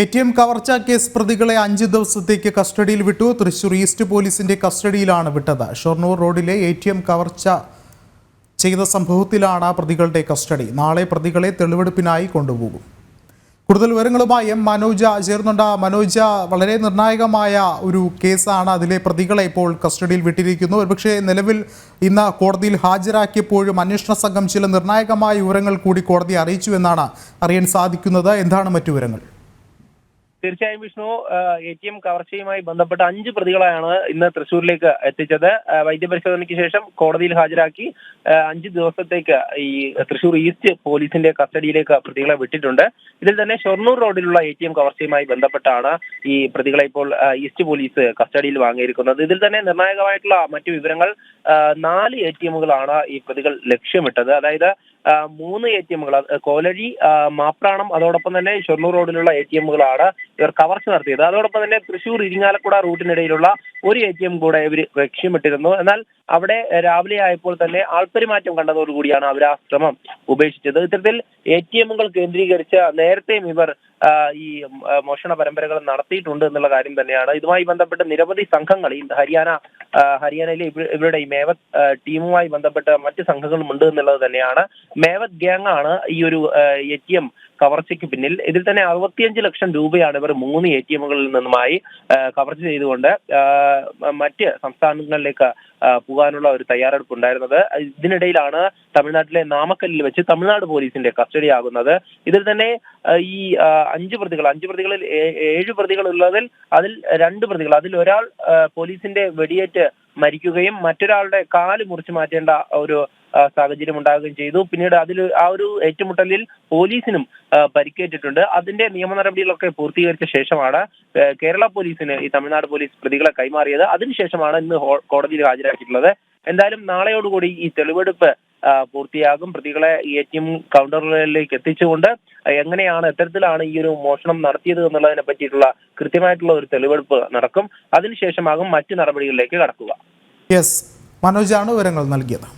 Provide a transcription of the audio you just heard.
A T M കവർച്ച case പ്രതികളെ അഞ്ച് ദിവസത്തേക്ക് കസ്റ്റഡിയിൽ വിട്ടു. തൃശൂർ ഈസ്റ്റ് പോലീസിന്റെ കസ്റ്റഡിയിലാണ് വിട്ടത്. ഷൊർണൂർ റോഡിലെ എ ടി എം കവർച്ച ചെയ്ത സംഭവത്തിലാണ് പ്രതികളുടെ കസ്റ്റഡി. നാളെ പ്രതികളെ തെളിവെടുപ്പിനായി കൊണ്ടുപോകും. കൂടുതൽ വിവരങ്ങളുമായി എം മനോജ ചേർന്നുണ്ട് മനോജ വളരെ നിർണായകമായ ഒരു കേസാണ് അതിലെ പ്രതികളെ ഇപ്പോൾ കസ്റ്റഡിയിൽ വിട്ടിരിക്കുന്നു. ഒരുപക്ഷെ നിലവിൽ ഇന്ന് കോടതിയിൽ ഹാജരാക്കിയപ്പോഴും അന്വേഷണ സംഘം ചില നിർണായകമായ വിവരങ്ങൾ കൂടി കോടതിയെ അറിയിച്ചു എന്നാണ് അറിയാൻ സാധിക്കുന്നത്. എന്താണ് മറ്റു വിവരങ്ങൾ? തീർച്ചയായും വിഷ്ണു എ ടി എം കവർച്ചയുമായി ബന്ധപ്പെട്ട അഞ്ച് പ്രതികളെയാണ് ഇന്ന് തൃശൂരിലേക്ക് എത്തിച്ചത്. വൈദ്യപരിശോധനയ്ക്ക് ശേഷം കോടതിയിൽ ഹാജരാക്കി അഞ്ച് ദിവസത്തേക്ക് ഈ തൃശൂർ ഈസ്റ്റ് പോലീസിന്റെ കസ്റ്റഡിയിലേക്ക് പ്രതികളെ വിട്ടിട്ടുണ്ട്. ഇതിൽ തന്നെ ഷൊർണൂർ റോഡിലുള്ള എ ടി എം കവർച്ചയുമായി ബന്ധപ്പെട്ടാണ് ഈ പ്രതികളെ ഇപ്പോൾ ഈസ്റ്റ് പോലീസ് കസ്റ്റഡിയിൽ വാങ്ങിയിരിക്കുന്നത്. ഇതിൽ തന്നെ നിർണായകമായിട്ടുള്ള മറ്റു വിവരങ്ങൾ നാല് എ ടി എമ്മുകളാണ് ഈ പ്രതികൾ ലക്ഷ്യമിട്ടത്. അതായത് മൂന്ന് എ ടി എമ്മുകൾ കോലഴി മാപ്രാണം അതോടൊപ്പം തന്നെ ഷൊർണൂർ റോഡിലുള്ള എ ടി എമ്മുകളാണ് ഇവർ കവർച്ച നടത്തിയത്. അതോടൊപ്പം തന്നെ തൃശൂർ ഇരിങ്ങാലക്കുട റൂട്ടിനിടയിലുള്ള ഒരു എ ടി എം കൂടെ ഇവർ ലക്ഷ്യമിട്ടിരുന്നു. എന്നാൽ അവിടെ രാവിലെ ആയപ്പോൾ തന്നെ ആൾപ്പെരുമാറ്റം കണ്ടതോടുകൂടിയാണ് അവർ ആ ശ്രമം ഉപേക്ഷിച്ചത്. ഇത്തരത്തിൽ എ ടി എമ്മുകൾ കേന്ദ്രീകരിച്ച് നേരത്തെയും ഇവർ ഈ മോഷണ പരമ്പരകൾ നടത്തിയിട്ടുണ്ട് എന്നുള്ള കാര്യം തന്നെയാണ്. ഇതുമായി ബന്ധപ്പെട്ട് നിരവധി സംഘങ്ങൾ ഈ ഹരിയാന ഹരിയാനയിലെ ഇവ- ഇവരുടെ ഈ മേവത് ടീമുമായി ബന്ധപ്പെട്ട മറ്റ് സംഘങ്ങളും ഉണ്ട് എന്നുള്ളത് തന്നെയാണ്. മേവത് ഗ്യാങ് ആണ് ഈ ഒരു എ ടി എം കവർച്ചയ്ക്ക് പിന്നിൽ. ഇതിൽ തന്നെ അറുപത്തിയഞ്ച് ലക്ഷം രൂപയാണ് ഇവർ മൂന്ന് എ ടി എമ്മുകളിൽ നിന്നുമായി കവർച്ച ചെയ്തുകൊണ്ട് മറ്റ് സംസ്ഥാനങ്ങളിലേക്ക് പോകാനുള്ള ഒരു തയ്യാറെടുപ്പ് ഉണ്ടായിരുന്നത് ഇതിനിടയിലാണ് തമിഴ്നാട്ടിലെ നാമക്കല്ലിൽ വെച്ച് തമിഴ്നാട് പോലീസിന്റെ കസ്റ്റഡി ആകുന്നത്. ഇതിൽ തന്നെ ഈ അഞ്ച് പ്രതികൾ അഞ്ച് പ്രതികളിൽ ഏഴ് പ്രതികൾ ഉള്ളതിൽ അതിൽ രണ്ട് പ്രതികൾ അതിൽ ഒരാൾ പോലീസിന്റെ വെടിയേറ്റ് മരിക്കുകയും മറ്റൊരാളുടെ കാൽ മുറിച്ചു മാറ്റേണ്ട ഒരു സാഹചര്യം ഉണ്ടാകുകയും ചെയ്തു. പിന്നീട് അതിൽ ആ ഒരു ഏറ്റുമുട്ടലിൽ പോലീസിനും പരിക്കേറ്റിട്ടുണ്ട്. അതിന്റെ നിയമ നടപടികളൊക്കെ പൂർത്തീകരിച്ച ശേഷമാണ് കേരള പോലീസിന് ഈ തമിഴ്നാട് പോലീസ് പ്രതികളെ കൈമാറിയത്. അതിനുശേഷമാണ് ഇന്ന് കോടതിയിൽ ഹാജരാക്കിയിട്ടുള്ളത്. എന്തായാലും നാളെയോടുകൂടി ഈ തെളിവെടുപ്പ് പൂർത്തിയാകും. പ്രതികളെ എ ടി എം കൗണ്ടറുകളിലേക്ക് എത്തിച്ചുകൊണ്ട് എങ്ങനെയാണ് എത്തരത്തിലാണ് ഈ ഒരു മോഷണം നടത്തിയത് എന്നുള്ളതിനെ പറ്റിയിട്ടുള്ള കൃത്യമായിട്ടുള്ള ഒരു തെളിവെടുപ്പ് നടക്കും. അതിനുശേഷമാകും മറ്റു നടപടികളിലേക്ക് കടക്കുക. യെസ്. മനോജാണ് വിവരങ്ങൾ നൽകിയത്.